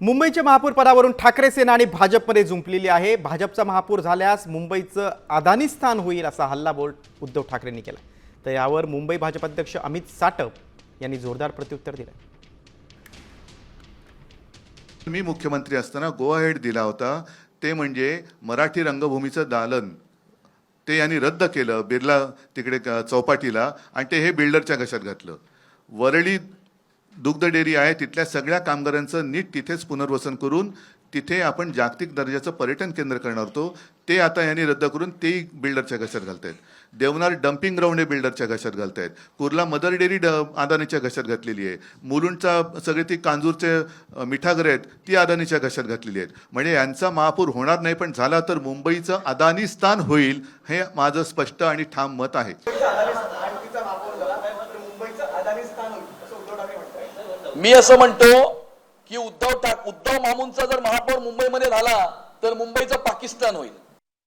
मुंबईच्या महापौर पदावरून ठाकरे सेना आणि भाजपमध्ये जुंपलेली आहे. भाजपचा महापौर झाल्यास मुंबईचं अदानी स्थान होईल असा हल्लाबोल उद्धव ठाकरेंनी केला. तर यावर मुंबई भाजप अध्यक्ष अमित साटप यांनी जोरदार प्रत्युत्तर दिलं. मी मुख्यमंत्री असताना गोवा हेड दिला होता. ते म्हणजे मराठी रंगभूमीचं दालन. ते यांनी रद्द केलं बिर्ला तिकडे चौपाटीला आणि ते हे बिल्डरच्या घशात घातलं. वरळी दुग्ध डेअरी आहे तिथल्या सगळ्या कामगारांचं नीट तिथेच पुनर्वसन करून तिथे आपण जागतिक दर्जाचं पर्यटन केंद्र करणार होतो. ते आता यांनी रद्द करून तेही बिल्डरच्या घशात घालतायत. देवनार डम्पिंग ग्राउंड हे बिल्डरच्या घशात घालतायत. कुर्ला मदर डेअरी ड अदानीच्या घशात घातलेली आहे. मुलुंडचा सगळे ती कांजूरचे मिठागर आहेत ती अदानीच्या घशात घातलेली आहेत. म्हणजे यांचा महापूर होणार नाही पण झाला तर मुंबईचं अदानी स्थान होईल हे माझं स्पष्ट आणि ठाम मत आहे. मी असं म्हणतो की उद्धव ठाक उद्धव मामूंचा जर महापौर मुंबईमध्ये झाला तर मुंबईचं पाकिस्तान होईल.